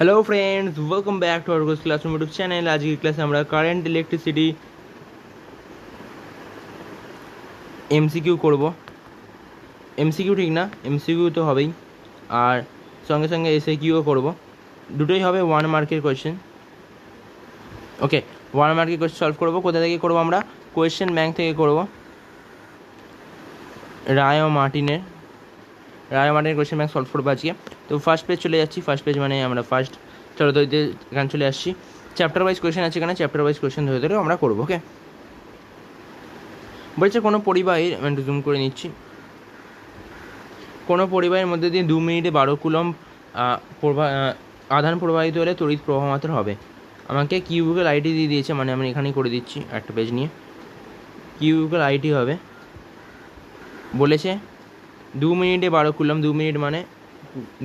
Hello friends welcome back to Argos classroom YouTube channel আজকের ক্লাসে আমরা কারেন্ট ইলেকট্রিসিটি এমসিকিউ করব এমসিকিউ ঠিক না এমসিকিউ তো হবেই আর সঙ্গে সঙ্গে এসে কিউও করব দুটোই হবে ওয়ান মার্কের কোয়েশ্চেন ওকে ওয়ান মার্কের কোয়েশ্চেন সলভ করব কোথা থেকে করব আমরা কোয়েশ্চেন ব্যাংক থেকে করব রায় ও মার্টিনের রায় ও মার্টিনের কোয়েশ্চেন ব্যাংক সলভ করব আজকে তো ফার্স্ট পেজ চলে যাচ্ছি। ফার্স্ট পেজ মানে আমরা ফার্স্ট চলো তো এখানে চলে আসছি। চ্যাপ্টার ওয়াইজ কোয়েশ্চেন আছে এখানে। চ্যাপ্টার ওয়াইজ কোয়েশ্চেন ধরে ধরে আমরা করব ওকে বলছে কোনো পরিবাহীর আমি একটু জুম করে নিচ্ছি। কোনো পরিবাহের মধ্যে দিয়ে দু মিনিটে বারো কুলম প্রভা আধান প্রবাহিত হলে তড়িৎ প্রবাহ মাত্র হবে। আমাকে কিউবিক্যাল আইটি দিয়ে দিয়েছে মানে আমি এখানেই করে দিচ্ছি একটা পেজ নিয়ে। কিউবিক্যাল আইটি হবে। বলেছে দু মিনিটে বারো কুলম দু মিনিট মানে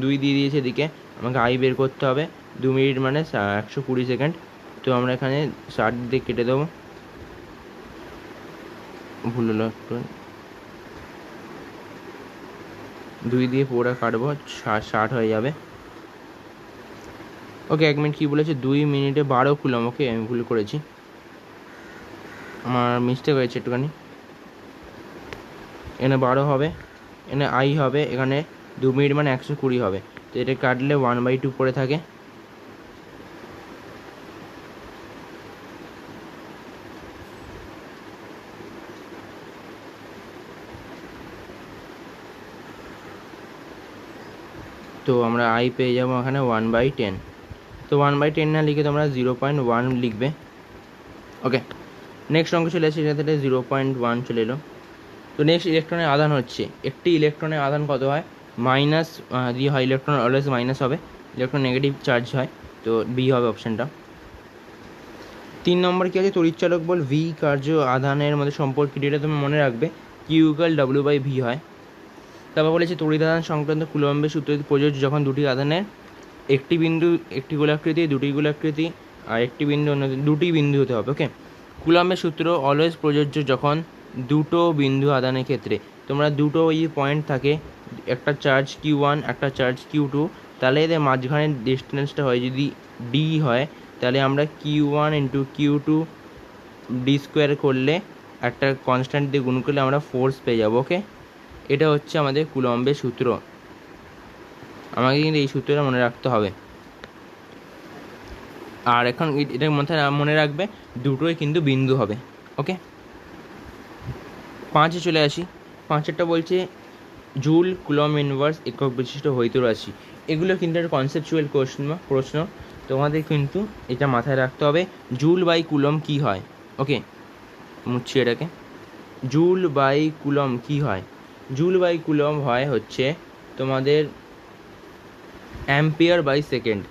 দুই দিয়ে দিয়েছে এদিকে। আমাকে আই বের করতে হবে, দু মিনিট মানে একশো কুড়ি সেকেন্ড। তো আমরা এখানে ষাট দিয়ে কেটে দেবো। ভুল হলো একটু। দুই দিয়ে পুরো কাটবো ষাট হয়ে যাবে। ওকে, এক মিনিট কী বলেছে? দুই মিনিটে বারো কুলম ওকে, আমি ভুল করেছি। আমার মিস্টেক হয়েছে একটুখানি। এখানে বারো হবে। এখানে আই হবে, এখানে দু মিনিট মানে একশো কুড়ি হবে। তো এটা কাটলে ওয়ান বাই টু পড়ে থাকে। তো আমরা আই পেয়ে যাব এখানে ওয়ান বাই টেন তো ওয়ান বাই টেন না লিখে তোমরা জিরো পয়েন্ট ওয়ান লিখবে। ওকে নেক্সট অঙ্ক চলে আসছে সেটা জিরো পয়েন্ট ওয়ান চলে এলো। তো নেক্সট ইলেকট্রনের আধান হচ্ছে। একটি ইলেকট্রনের আধান কত হয়? মাইনাস দিয়ে হয় ইলেকট্রন অলওয়েজ মাইনাস হবে। ইলেকট্রন নেগেটিভ চার্জ হয়। তো বি হবে অপশানটা তিন নম্বর কী আছে? তড়িৎচালক বল ভি কার্য আধানের মধ্যে সম্পর্কিত এটা তুমি মনে রাখবে। কিউকাল ডাব্লিউ বাই ভি হয়। তারপর বলেছে, তড়িৎ আধান সংক্রান্ত কুলম্বের সূত্র প্রযোজ্য যখন দুটি আধানের একটি বিন্দু, একটি গোলাকৃতি, দুটি গোলাকৃতি, আর একটি বিন্দু অন্য, দুটি বিন্দু হতে হবে ওকে কুলম্বের সূত্র অলওয়েজ প্রযোজ্য যখন দুটো বিন্দু আদানের ক্ষেত্রে। তোমরা দুটো ওই পয়েন্ট থাকে, একটা চার্জ কিউ ওয়ান একটা চার্জ কিউ টু তাহলে এদের মাঝখানের ডিস্টেন্সটা হয়, যদি ডি হয়, তাহলে আমরা Q one into Q two D square করলে একটা কনস্ট্যান্ট দিয়ে গুণ করলে আমরা ফোর্স পেয়ে যাব ওকে এটা হচ্ছে আমাদের কুলম্বের সূত্র। আমাকে কিন্তু এই সূত্রটা মনে রাখতে হবে। আর এখন এটা মাথায় মনে রাখবে, দুটোই কিন্তু বিন্দু হবে ওকে পাঁচে চলে আসি। পাঁচেরটা বলছে, জুল কুলম ইনভার্স একক বিশিষ্ট হইতে রাশি। এগুলো কিন্তু একটা কনসেপচুয়াল কোশ্চেন প্রশ্ন। তোমাদের কিন্তু এটা মাথায় রাখতে হবে, জুল বাই কুলম কি হয়? ওকে মুচ্ছি এটাকে। জুল বাই কুলম কি হয়? জুল বাই কুলম হয় হচ্ছে তোমাদের ampere by second.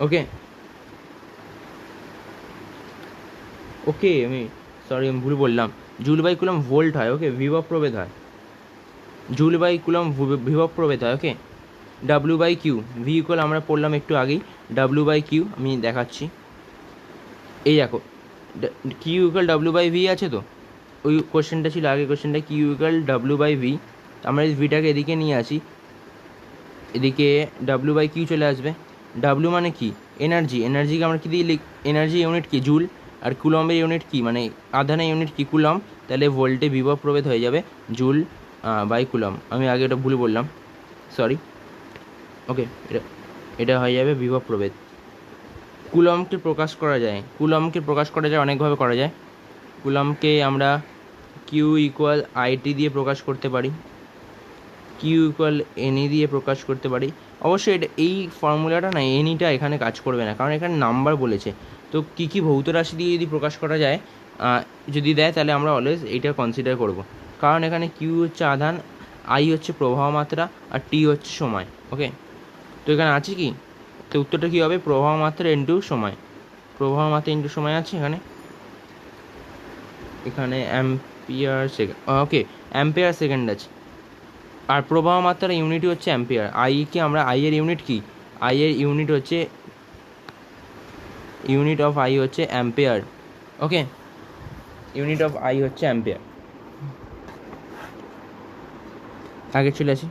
Okay okay আমি সরি আমি ভুল বললাম। জুল বাই কুলম ভোল্ট হয় ওকে বিভব প্রভেদ হয়। জুল বাই কুলম বিভব প্রভেদ হয় okay W by Q V equal আমরা পড়লাম একটু আগেই। ডাব্লু বাই কিউ আমি দেখাচ্ছি। এই দেখো Q equal W by V আছে তো? ওই কোশ্চেনটা ছিল আগে কোশ্চেনটা Q equal W by V আমরা এই ভিটাকে এদিকে নিয়ে আসি। এদিকে ডাব্লু বাই কিউ চলে আসবে। ডাব্লু মানে কি? এনার্জি এনার্জিকে আমরা কী দিয়ে লিখ এনার্জি ইউনিট কি? জুল। আর কুলম্বের ইউনিট কি? মানে আধানের ইউনিট কি কুলম তাহলে ভোল্টে বিভব প্রভেদ হয়ে যাবে জুল বাই কুলম আমি আগে ওটা ভুল বললাম। সরি ওকে এটা এটা হয়ে যাবে বিভব প্রভেদ। কুলমকে প্রকাশ করা যায়। কুলমকে প্রকাশ করা যায়, অনেকভাবে করা যায়। কুলমকে আমরা কিউ ইকুয়াল আইটি দিয়ে প্রকাশ করতে পারি। কিউ ইকুয়াল এনই দিয়ে প্রকাশ করতে পারি। অবশ্যই এটা, এই ফর্মুলাটা না এনিটা এখানে কাজ করবে না। কারণ এখানে নাম্বার বলেছে। তো কী কী ভৌত রাশি দিয়ে যদি প্রকাশ করা যায় যদি দেয়, তাহলে আমরা অলওয়েজ এইটা কনসিডার করব। কারণ এখানে কিউ হচ্ছে আধান আই হচ্ছে প্রবাহ মাত্রা আর টি হচ্ছে সময় ওকে তো এখানে আছে কি? তো উত্তরটা কী হবে? প্রবাহ মাত্রা ইন্টু সময়। প্রবাহ মাত্রা ইন্টু সময় আছে এখানে? এখানে ampere second okay ampere second আছে। আর প্রবাহ মাত্রার ইউনিট হচ্ছে অ্যাম্পিয়ার আই কে আমরা আই এর ইউনিট কি? আই এর ইউনিট হচ্ছে ইউনিট অফ আই হচ্ছে ampere, okay? Unit of I হচ্ছে অ্যাম্পিয়ার। আগে চলে আসি।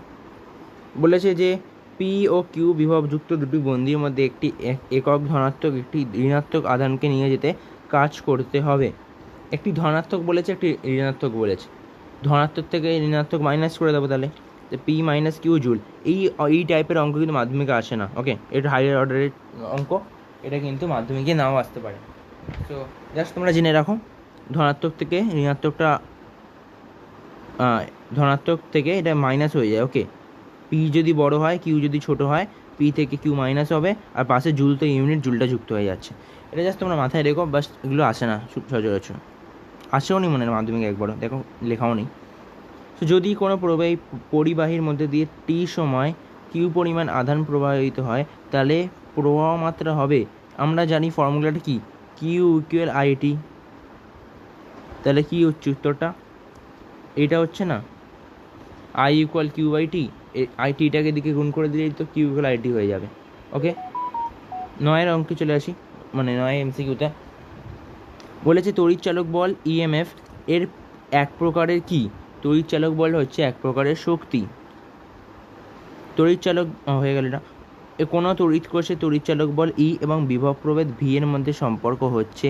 বলেছে যে পি ও কিউ বিভবযুক্ত দুটি বন্দির মধ্যে একটি এক- একক ধনাত্মক, একটি ঋণাত্মক আধানকে নিয়ে যেতে কাজ করতে হবে। একটি ধনাত্মক বলেছে, একটি ঋণাত্মক বলেছে। ধনাত্মক থেকে ঋণাত্মক মাইনাস করে দেবো তাহলে। পি মাইনাস কিউ জুল এই এই টাইপের অঙ্ক কিন্তু মাধ্যমিকে আসে না, ওকে? এটা হায়ার অর্ডারের অঙ্ক। এটা কিন্তু মাধ্যমিকে নাও আসতে পারে। তো জাস্ট তোমরা জেনে রাখো, ধনাত্মক থেকে ঋণাত্মকটা ধনাত্মক থেকে এটা মাইনাস হয়ে যায় ওকে পি যদি বড় হয় কিউ যদি ছোট হয় পি থেকে কিউ মাইনাস হবে, আর পাশে জুল তো ইউনিট জুলটা যুক্ত হয়ে যাচ্ছে। এটা জাস্ট তোমরা মাথায় রেখো, বাস এগুলো আসে না সচরাচর আসেও নি মনে মাধ্যমিক একবারও, দেখো, লেখাও নেই। তো যদি কোনো প্রবাহী, পরিবাহীর মধ্যে দিয়ে টি সময় কিউ পরিমাণ আধান প্রবাহিত হয়, তাহলে প্রবাহ মাত্রা হবে। আমরা জানি ফর্মুলাটা কি? কিউ ইকুয়াল আইটি তাহলে কি হচ্ছে উত্তরটা? এটা হচ্ছে না। I equal Q by T I টিটাকে দিকে গুণ করে দিলেই তো কিউ ইকুয়াল আইটি হয়ে যাবে। ওকে নয়ের অঙ্কে চলে আসি। মানে নয় এমসিকিউতে বলেছে তড়িৎ চালক বল ইএমএফ এর এক প্রকারের কি? তড়িৎ চালক বল হচ্ছে এক প্রকারের শক্তি। তড়িৎ চালক হয়ে গেল এটা। কোনো তড়িৎ কোষে তড়িৎ চালক বল ই এবং বিভব প্রভেদ ভি এর মধ্যে সম্পর্ক হচ্ছে।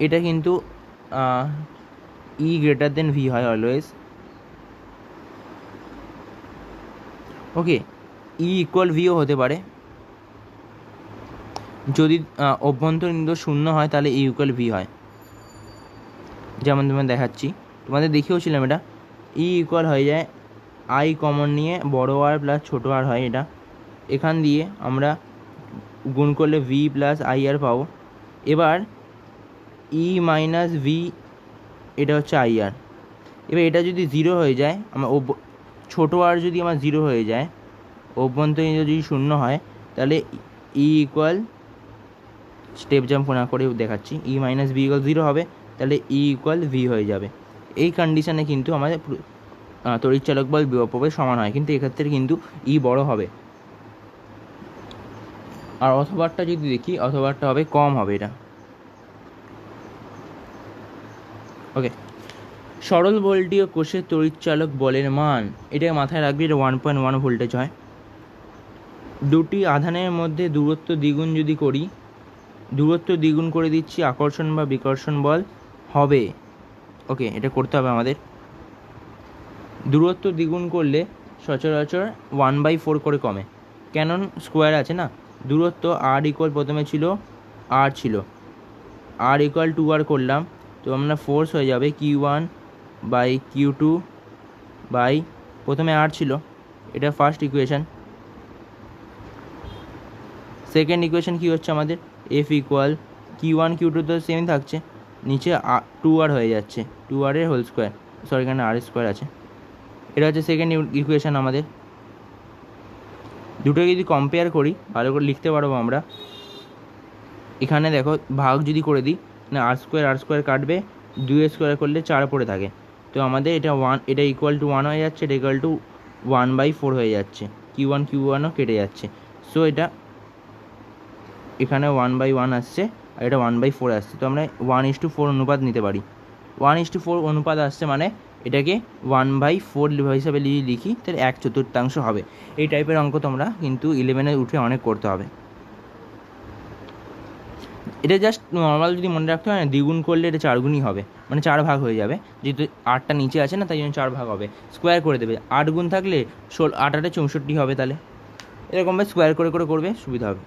এটা কিন্তু ই গ্রেটার দেন ভি হয় অলওয়েজ ওকে, ই ইকুয়াল ভিও হতে পারে। যদি অভ্যন্তরীণ দোষ শূন্য হয়, তাহলে ই ইকুয়াল ভি হয়। যেমন তোমার দেখাচ্ছি। তোমাদের দেখিয়েওছিলাম এটা। ই ইকুয়াল হয়ে যায় আই কমন নিয়ে, বড় আর প্লাস ছোটো আর হয় এটা। এখান দিয়ে আমরা গুণ করলে ভি প্লাস আই আর পাবো। এবার ই মাইনাস ভি এটা হচ্ছে আই আর এবার এটা যদি জিরো হয়ে যায় আমার অভ্য- ছোটো আর যদি আমার জিরো হয়ে যায় অভ্যন্তরীণ যদি শূন্য হয় তাহলে ই ইকুয়াল স্টেপ জাম্প না করে দেখাচ্ছি। E minus V equal zero হবে তাহলে ই ইকুয়াল ভি হয়ে যাবে। এই কন্ডিশানে কিন্তু আমাদের পুরো- আহ, তড়িৎ চালক বল বিভব সমান হয় কিন্তু এক্ষেত্রে কিন্তু ই বড় হবে। আর অথবারটা যদি দেখি, অথবারটা হবে কম হবে এটা। ওকে সরল ভোল্টীয় কোষের তড়িৎচালক বলের মান। এটা মাথায় রাখবি, এটা ওয়ান পয়েন্ট ওয়ান ভোল্টেজ হয়। দুটি আধানের মধ্যে দূরত্ব দ্বিগুণ যদি করি, দূরত্ব দ্বিগুণ করে দিচ্ছি, আকর্ষণ বা বিকর্ষণ বল হবে। ওকে এটা করতে হবে আমাদের। দূরত্ব দ্বিগুণ করলে সচরাচর ওয়ান বাই ফোর করে কমে। কেন স্কোয়ার আছে না? দূরত্ব আর ইকুয়াল প্রথমে ছিল আর ছিল। আর ইকুয়াল টু আর করলাম, তো আমরা ফোর্স হয়ে যাবে Q one by Q two by প্রথমে আর ছিল, এটা ফার্স্ট ইকুয়েশান সেকেন্ড ইকুয়েশান কী হচ্ছে আমাদের? F equal Q one Q two তো সেম থাকছে, নিচে টু আর হয়ে যাচ্ছে টু আর এর হোল স্কোয়ার সরি এখানে আর স্কোয়ার আছে। এটা হচ্ছে সেকেন্ড ইকুয়েশান আমাদের। দুটো যদি কম্পেয়ার করি, ভালো করে লিখতে পারব আমরা। এখানে দেখো, ভাগ যদি করে দিই না আর স্কোয়ার আর স্কোয়ার কাটবে, দুই স্কোয়ার করলে চার পড়ে থাকে। তো আমাদের এটা ওয়ান এটা ইকুয়াল টু ওয়ান হয়ে যাচ্ছে, এটা equal to one by four হয়ে যাচ্ছে। কিউ ওয়ান কিউ ওয়ানও কেটে যাচ্ছে। সো এটা এখানে ওয়ান বাই ওয়ান আসছে, আর এটা ওয়ান বাই ফোর আসছে। তো আমরা ওয়ান ইস টু ফোর অনুপাত নিতে পারি। ওয়ান ইস টু ফোর অনুপাত আসছে মানে এটাকে ওয়ান বাই ফোর হিসাবে যদি লিখি, তাহলে এক চতুর্থাংশ হবে। এই টাইপের অঙ্ক তোমরা কিন্তু ইলেভেনে উঠে অনেক করতে হবে। এটা জাস্ট নর্মাল যদি মনে রাখতে হয় না দ্বিগুণ করলে এটা চারগুণই হবে। মানে চার ভাগ হয়ে যাবে। যেহেতু আটটা নিচে আছে না, তাই জন্য চার ভাগ হবে। স্কোয়ার করে দেবে। আট গুণ থাকলে ষোল, আট আটে চৌষট্টি হবে তাহলে। এরকমভাবে স্কোয়ার করে করে করবে, সুবিধা হবে।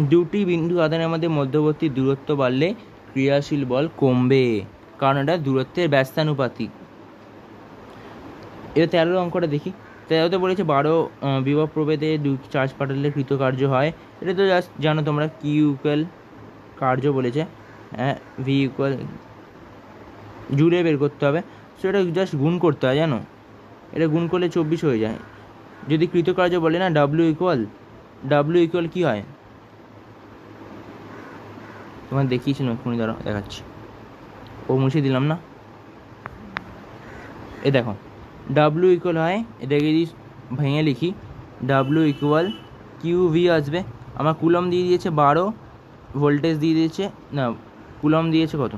দুটি বিন্দু আধানের মধ্যে মধ্যবর্তী দূরত্ব বাড়লে ক্রিয়াশীল বল কমবে। কারণ এটা দূরত্বের ব্যস্তানুপাতিক। এবার তেরো অঙ্কটা দেখি। তেরোতে বলেছে বারো বিভব প্রভেদে দু চার্জ পাঠালে কৃতকার্য হয়। এটা তো জাস্ট জানো তোমরা কিউ ইকুয়াল কার্য বলেছে। হ্যাঁ ভি ইকুয়াল জুড়ে বের করতে হবে। সো এটা জাস্ট গুণ করতে হয়, জানো? এটা গুণ করলে চব্বিশ হয়ে যায়। যদি কৃতকার্য বলে না ডাব্লিউ ইকুয়াল ডাব্লিউ ইকুয়াল কী হয়? তোমার দেখিয়েছিলাম এক্ষুনি ধরো দেখাচ্ছি। ও মুছে দিলাম না। এ দেখো ডাব্লিউ ইকুয়াল হয়, এটাকে যদি ভেঙে লিখি ডাব্লিউ ইকুয়াল কিউ ভি আসবে। আমার কুলম দিয়ে দিয়েছে বারো ভোল্টেজ দিয়ে দিয়েছে, না কুলম দিয়েছে কত?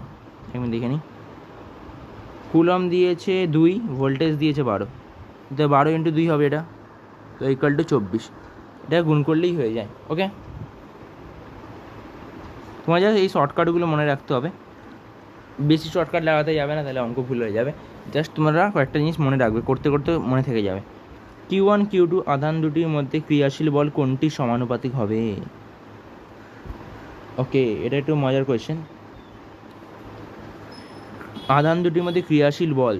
আমি দেখে নিই। কুলম দিয়েছে দুই ভোল্টেজ দিয়েছে বারো। তো বারো ইন্টু দুই হবে এটা, তো ইকুয়াল টু চব্বিশ। এটা গুণ করলেই হয়ে যায় ওকে তোমার জাস্ট এই শর্টকাটগুলো মনে রাখতে হবে। বেশি শর্টকাট লাগাতে যাবে না, তাহলে অঙ্ক ভুল হয়ে যাবে। জাস্ট তোমরা কয়েকটা জিনিস মনে রাখবে, করতে করতে মনে থেকে যাবে। কিউ ওয়ান কিউ টু আধান দুটির মধ্যে ক্রিয়াশীল বল কোনটি সমানুপাতিক হবে? ওকে এটা একটু মজার কোয়েশ্চেন আধান দুটির মধ্যে ক্রিয়াশীল বল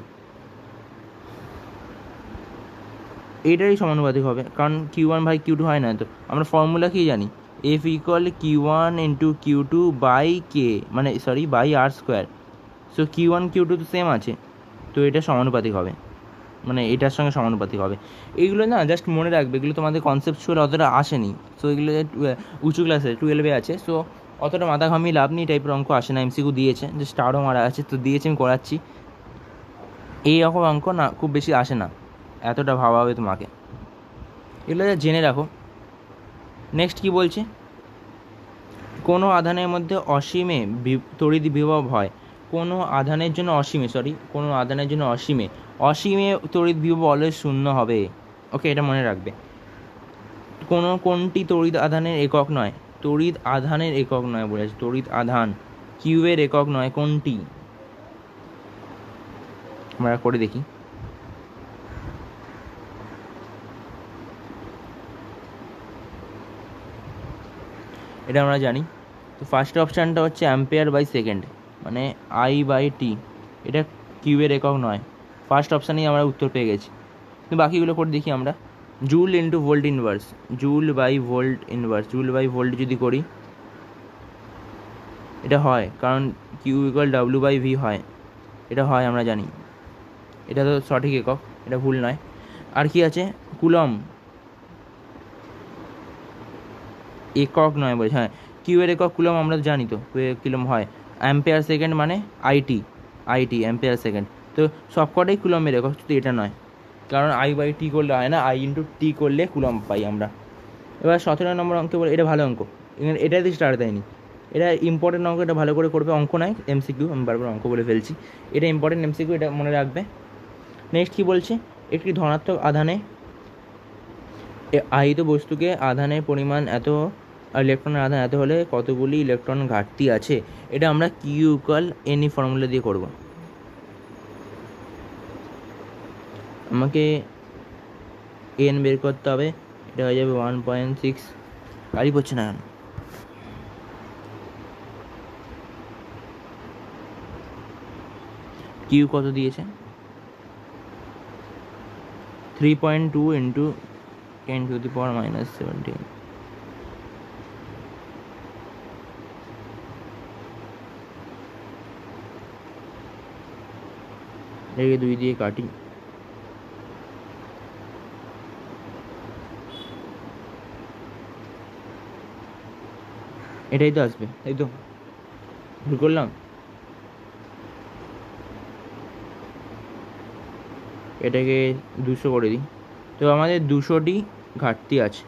এইটারই সমানুপাতিক হবে, কারণ Q one by Q two হয় না, তো আমরা ফর্মুলা কি জানি? F equal Q one into Q two by K মানে sorry by R square so Q one Q two তো সেম আছে। তো এটা সমানুপাতিক হবে। মানে এটার সঙ্গে সমানুপাতিক হবে। এইগুলো না জাস্ট মনে রাখবে, এগুলো তোমাদের কনসেপচুয়াল অতটা আসেনি। সো এগুলো উঁচু ক্লাসে টুয়েলভে আছে। সো অতটা মাথা ঘামিয়ে লাভ নেই টাইপের অঙ্ক আসে না এমসিকিউ দিয়েছে। যে স্টারও মারা আছে তো দিয়েছে, আমি করাচ্ছি। এই রকম অঙ্ক না, খুব বেশি আসে না। এতটা ভাবা হবে তোমাকে। এগুলো জেনে রাখো। নেক্সট কি বলছে? কোনো আধানের মধ্যে অসীমে তড়িৎ বিভব হয়। কোনো আধানের জন্য অসীমে সরি কোনো আধানের জন্য অসীমে। অসীমে তড়িৎ বিভব অলওয়েজ শূন্য হবে। ওকে এটা মনে রাখবে। কোনো কোনটি তড়িৎ আধানের একক নয়? তড়িৎ আধানের একক নয় বলেছে। তড়িৎ আধান কিউবের একক নয়, কোনটি? আমরা করে দেখি। এটা আমরা জানি। তো ফার্স্ট অপশানটা হচ্ছে অ্যাম্পেয়ার বাই সেকেন্ড মানে আই বাই টি এটা কিউবের একক নয়। ফার্স্ট অপশানেই আমরা উত্তর পেয়ে গেছি। তো বাকিগুলো করে দেখি আমরা। Joule into volt inverse joule by volt inverse joule by volt যদি করি, এটা হয়, কারণ Q equal W by V হয়। এটা হয়, আমরা জানি। এটা তো সঠিক একক, এটা ভুল নয়। আর কি আছে? কুলম একক নয় বলছে হ্যাঁ। কিউয়ের একক কুলম আমরা জানি তো কিলম হয়। অ্যাম্পেয়ার সেকেন্ড মানে I T I T ampere second তো সবকটাই কুলমের একক শুধু এটা নয়। কারণ আই বাই টি করলে হয় না আই ইন্টু টি করলে কুলম পাই আমরা। এবার সতেরো নম্বর অঙ্কে বলে, এটা ভালো অঙ্ক। এখানে এটাতে স্টার দেয়নি। এটা ইম্পর্টেন্ট অঙ্ক, এটা ভালো করে করবে অঙ্ক নয় এমসিকিউ আমি বারবার অঙ্ক বলে ফেলছি। এটা ইম্পর্টেন্ট এমসিকিউ এটা মনে রাখবে। নেক্সট কী বলছে? একটি ধনাত্মক আধানে আহিত বস্তুকে আধানের পরিমাণ এত ইলেকট্রনের আধান এত হলে কতগুলি ইলেকট্রন ঘাটতি আছে, এটা আমরা কিউ ইকুয়াল এনি ফর্মুলা দিয়ে করব। আমাকে এন বের করতে হবে, এটা হয়ে যাবে ওয়ান পয়েন্ট সিক্স গাড়ি পড়ছে না কেন? কিউ কত দিয়েছে? Three point two into ten to the power minus seventeen এটাকে দুই দিয়ে কাটি। এটাই তো আসবে এই তো? ভুল করলাম? এটাকে দুশো করে দিই। তো আমাদের দুশোটি ঘাটতি আছে।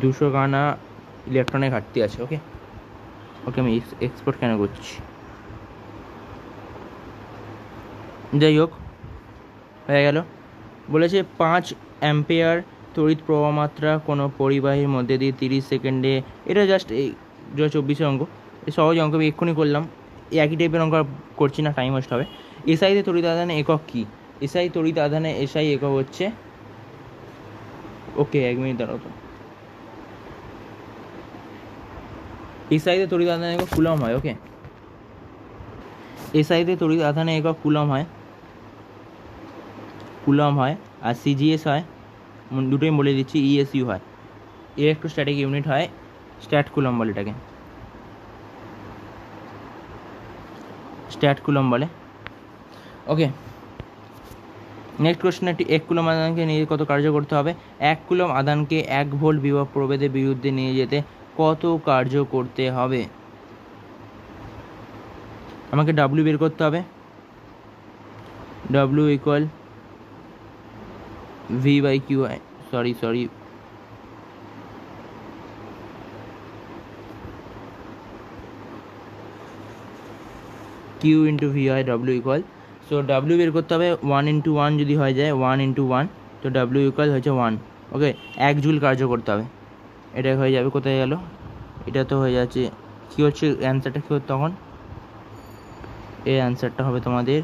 দুশো গানা ইলেকট্রনের ঘাটতি আছে ওকে ওকে আমি এক্সপোর্ট কেন করছি? যাই হোক, হয়ে গেল। বলেছে পাঁচ অ্যাম্পেয়ার তড়িৎ প্রবাহ মাত্রা কোনো পরিবাহীর মধ্যে দিয়ে তিরিশ সেকেন্ডে। এটা জাস্ট এই দু চব্বিশের অঙ্ক। সহজ অঙ্ক, আমি এক্ষুনি করলাম। একই টাইপের অঙ্ক করছি না টাইম ওয়েস্ট হবে। এসআইতে তড়িৎ আধানে একক কী? এসআই তড়িৎ আধানে এসআই একক হচ্ছে ওকে, এক মিনিট দাঁড়াও তো। এসআইতে তড়িৎ আধানে একক কুলম হয় ওকে এসআইতে তড়িৎ আধানে একক কুলম হয় কুলম হয় আর সিজিএস হয় দুটোই বলে দিচ্ছি ইএসইউ হয় ইলেকট্রোস্ট্যাটিক ইউনিট হয় স্ট্যাট কুলম বলে এটাকে স্ট্যাট কুলম বলে ওকে নেক্সট কোশ্চেন একটি এক কুলম আদানকে নিয়ে কত কার্য করতে হবে এক কুলম আদানকে এক ভোল্ট বিভব প্রভেদের বিরুদ্ধে নিয়ে যেতে কত কার্য করতে হবে? আমাকে ডাব্লিউ বের করতে হবে। W equal V by Q I sorry sorry Q into V হয় ডাব্লিউ ইকুয়াল সো ডাব্লিউ বের করতে হবে ওয়ান ইন্টু ওয়ান যদি হয়ে যায় ওয়ান ইন্টু ওয়ান তো ডাব্লিউ ইকুয়াল হয়েছে ওয়ান ওকে এক জুল কার্য করতে হবে। এটা হয়ে যাবে, কোথায় গেল? এটা তো হয়ে যাচ্ছে, কী হচ্ছে? অ্যান্সারটা কী হচ্ছে তখন? এই অ্যান্সারটা হবে তোমাদের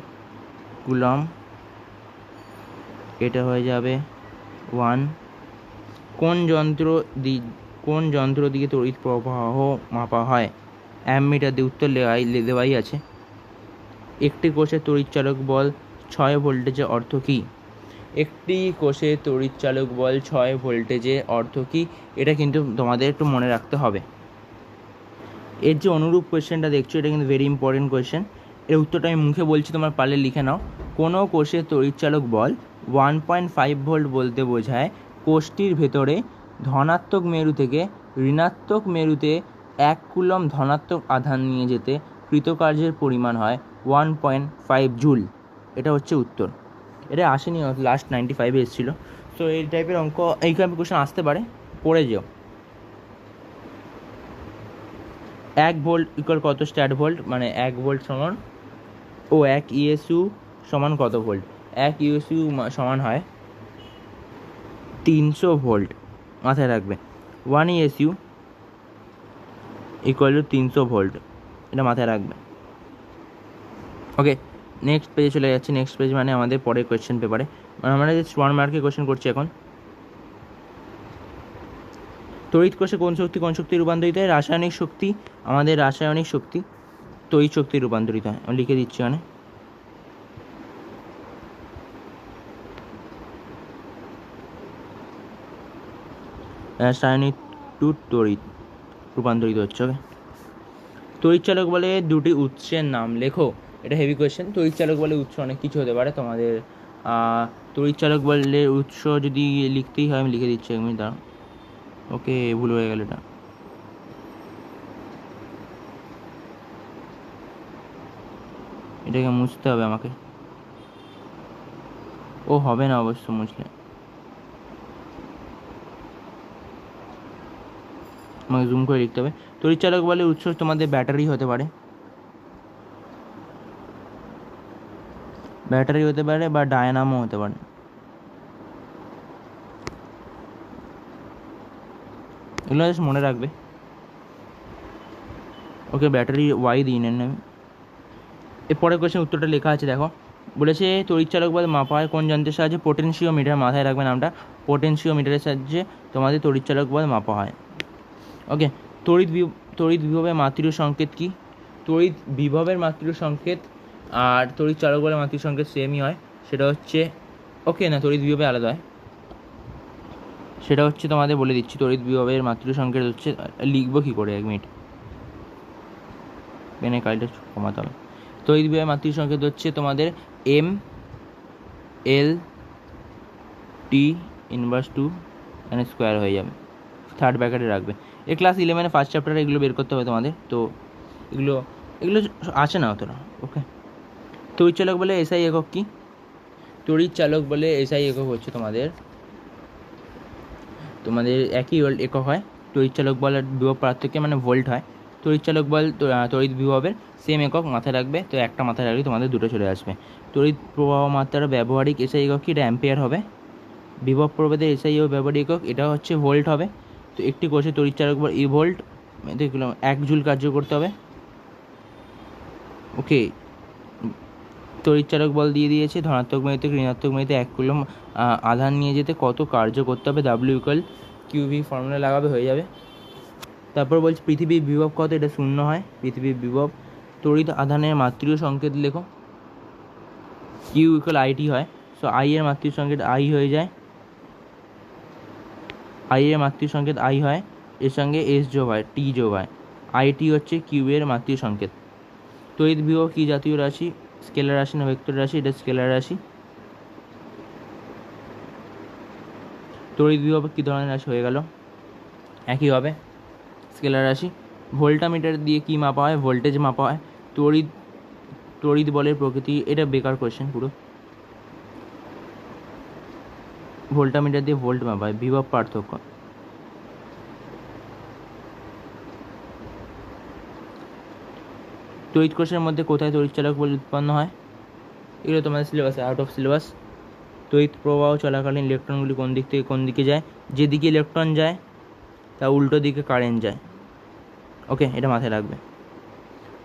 কুলম। এটা হয়ে যাবে ওয়ান কোন যন্ত্র দি, কোন যন্ত্র দিয়ে তড়িৎ প্রবাহ মাপা হয়? অ্যামমিটার দিয়ে উত্তর দেওয়াই দেওয়াই আছে। একটি কোষে তড়িৎচালক বল ছয় ভোল্টেজের অর্থ কী? একটি কোষে তড়িৎচালক বল ছয় ভোল্টেজে অর্থ কী? এটা কিন্তু তোমাদের একটু মনে রাখতে হবে। এর যে অনুরূপ কোয়েশ্চেনটা দেখছ, এটা কিন্তু ভেরি ইম্পর্টেন্ট কোয়েশ্চেন। এর উত্তরটা আমি মুখে বলছি, তোমার পারলে লিখে নাও। কোনো কোষে তড়িৎচালক বল ওয়ান পয়েন্ট ফাইভ ভোল্ট বলতে বোঝায় কোষটির ভেতরে ধনাত্মক মেরু থেকে ঋণাত্মক মেরুতে এক কুলম ধনাত্মক আধান নিয়ে যেতে কৃতকার্যের পরিমাণ হয় ওয়ান পয়েন্ট ফাইভ জুল এটা হচ্ছে উত্তর। এটা আসেনি লাস্ট নাইনটি ফাইভে এসেছিল। সো এই টাইপের অঙ্ক এই টাইপের কোশ্চেন আসতে পারে, পড়ে যেও। এক ভোল্ট ইকুয়াল কত স্ট্যাট ভোল্ট মানে এক ভোল্ট সমান, ও এক ইএসইউ সমান কত ভোল্ট এক ইউএসইউ সমান হয় তিনশো ভোল্ট মাথায় রাখবে। ওয়ান ইএসইউ ইকুয়াল টু তিনশো ভোল্ট এটা মাথায় রাখবে। ওকে নেক্সট পেজে চলে যাচ্ছি। নেক্সট পেজ মানে আমাদের পরে কোয়েশ্চেন পেপারে মানে আমরা যে ওয়ান মার্কের কোয়েশ্চেন করছি এখন। তড়িৎ কোষে কোন শক্তি কোন শক্তি রূপান্তরিত হয়? রাসায়নিক শক্তি, আমাদের রাসায়নিক শক্তি, তড়িৎ শক্তি রূপান্তরিত হয়। আমি লিখে দিচ্ছি মানে রাসায়নিক টু তড়িৎ রূপান্তরিত হচ্ছে, ওকে। তড়িৎ চালক বলে দুটি উৎসের নাম। লেখো। এটা হেভি কোয়েশ্চেন তড়িৎ চালক বলে উৎস অনেক কিছু হতে পারে তোমাদের। তড়িৎ চালক বলে উৎস যদি লিখতেই হয়, আমি লিখে দিচ্ছি এক মিনিট ওকে, ভুল হয়ে গেল এটা। এটাকে মুছতে হবে আমাকে। ও, হবে না অবশ্য মুছলে। আমাকে জুম করে লিখতে হবে। তড়িৎচালক বলে উৎস তোমাদের ব্যাটারি হতে পারে। ব্যাটারি হতে পারে বা ডায়নামো হতে পারে। এগুলো জাস্ট মনে রাখবে। ওকে, ব্যাটারি ওয়াই দিই নেন আমি। এরপরের কোয়েশ্চেন উত্তরটা লেখা আছে, দেখো। বলেছে তড়িৎচালক বল মাপা হয় কোন যন্ত্রের সাহায্যে পোটেন্সিও মিটার মাথায় রাখবে নামটা পোটেন্সিও মিটারের সাহায্যে তোমাদের তড়িৎচালক বল মাপা হয়। ওকে, তড়িৎ তড়িৎ বিভবের মাতৃ সংকেত কি? তড়িৎ বিভবের মাতৃ সংকেত আর তড়িৎ চালক বলে মাতৃ সংকেত সেমই হয়। সেটা হচ্ছে ওকে না, তড়িৎ বিভবে আলাদা হয়। সেটা হচ্ছে তোমাদের বলে দিচ্ছি, তড়িৎ বিভবের মাতৃ সংকেত হচ্ছে, লিখব কী করে, এক মিনিট পেনে কালিটা কমাতে হবে। তড়িৎ বিভবের মাতৃ সংকেত হচ্ছে তোমাদের M L T inverse two N square হয়ে যাবে। থার্ড ব্যাকেটে রাখবে। এই ক্লাস ইলেভেনে ফার্স্ট চ্যাপ্টারে এগুলো বের করতে হবে তোমাদের। তো এগুলো এগুলো আছে না অতটা? ওকে তড়িৎ চালক বলে এসআই একক কি? তড়িৎ চালক বলে এসআই একক হচ্ছে তোমাদের। তোমাদের একই একক হয়। তড়িৎ চালক বলের বিভব পার্থক্য মানে ভোল্ট হয়। তড়িৎ চালক বল তড়িৎ বিভবের সেম একক মাথায় রাখবে। তো একটা মাথায় রাখলে তোমাদের দুটো চলে আসবে। তড়িৎ প্রবাহ মাত্রার ব্যবহারিক এসআই একক কি? এটা অ্যাম্পিয়ার হবে। বিভব প্রভেদের এসআই ও ব্যবহারিক একক এটা হচ্ছে ভোল্ট হবে। তো একটি কোষে তড়িৎ চালক বল ই ভোল্ট এক জুল কার্য করতে হবে। ওকে তড়িৎচালক বল দিয়ে দিয়েছে, ধনাত্মক মেরুতে ঋণাত্মক মেরুতে এক কুলম আধান নিয়ে যেতে কত কার্য করতে হবে? ডাব্লিউ ইকুয়াল কিউভি ফর্মুলা লাগাবে, হয়ে যাবে। তারপর বলছে, পৃথিবীর বিভব কত? এটা শূন্য হয়। পৃথিবীর বিভব, তড়িৎ আধানের মাতৃ সংকেত লেখো। কিউ ইকুয়াল আইটি হয়। সো আই এর মাতৃ সংকেত আই হয়ে যায়। আই এর মাতৃ সংকেত আই হয়। এর সঙ্গে এস যোগ হয় টি যোগ হয়। আইটি হচ্ছে কিউ এর মাতৃ সংকেত। তড়িৎ বিভব কী জাতীয় রাশি? স্কেলার রাশি না ভেক্টর রাশি, এটা স্কেলার রাশি। তড়িৎ বিভব কী ধরনের রাশি হয়ে গেল? একই হবে স্কেলার রাশি, ভোল্টামিটার দিয়ে কী মাপা হয়? ভোল্টেজ মাপা হয়। তড়িৎ তড়িৎ বলের প্রকৃতি, এটা বেকার কোয়েশ্চেন পুরো। ভোল্টামিটার দিয়ে ভোল্ট মাপা হয়, বিভব পার্থক্য। তড়িৎ কোষের মধ্যে কোথায় তড়িৎ চালক বল উৎপন্ন হয়? এগুলো তোমাদের সিলেবাস আউট অফ সিলেবাস তড়িৎ প্রবাহ চলাকালীন ইলেকট্রনগুলি কোন দিক থেকে কোন দিকে যায়? যেদিকে ইলেকট্রন যায়, তা উল্টো দিকে কারেন্ট যায়। ওকে এটা মাথায় রাখবে।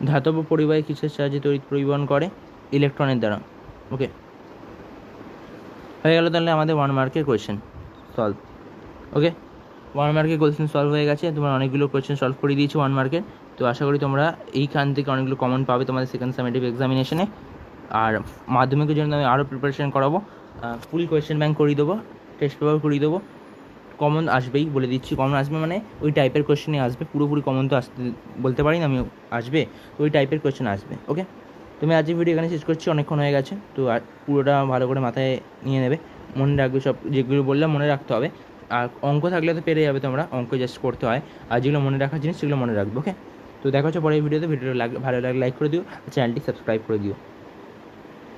ধাতব পরিবাহী কিসের সাহায্যে তড়িৎ পরিবহন করে? ইলেকট্রনের দ্বারা। ওকে হয়ে গেল তাহলে আমাদের ওয়ান মার্কের কোয়েশ্চেন সলভ ওকে ওয়ান মার্কের কোয়েশ্চেন সলভ হয়ে গেছে। তোমার অনেকগুলো কোয়েশ্চেন সলভ করে দিয়েছি ওয়ান মার্কের তো আশা করি তোমরা এইখান থেকে অনেকগুলো কমন পাবে তোমাদের সেকেন্ড সামেটিভ এক্সামিনেশনে আর মাধ্যমিকের জন্য আমি আরও প্রিপারেশন করাবো। ফুল কোয়েশ্চেন ব্যাংক করিয়ে দেবো টেস্ট পেপার করিয়ে দেবো। কমন আসবেই বলে দিচ্ছি কমন আসবে মানে ওই টাইপের কোয়েশ্চেনই আসবে, পুরোপুরি কমন তো আসতে বলতে পারি না আমি আসবে ওই টাইপের কোয়েশ্চেন আসবে ওকে তুমি আজকে ভিডিও এখানে শেষ করছি, অনেকক্ষণ হয়ে গেছে, তো আর পুরোটা ভালো করে মাথায় নিয়ে নেবে। মনে রাখবে সব যেগুলো বললাম, মনে রাখতে হবে। আর অঙ্ক থাকলে তো পেরে যাবে তোমরা, অঙ্ক জাস্ট করতে হয়। আর যেগুলো মনে রাখার জিনিস, সেগুলো মনে রাখবে ওকে তো দেখা হচ্ছে পরের ভিডিওতে ভিডিওটা ভালো লাগলে লাইক করে দিও চ্যানেলটি সাবস্ক্রাইব করে দিও।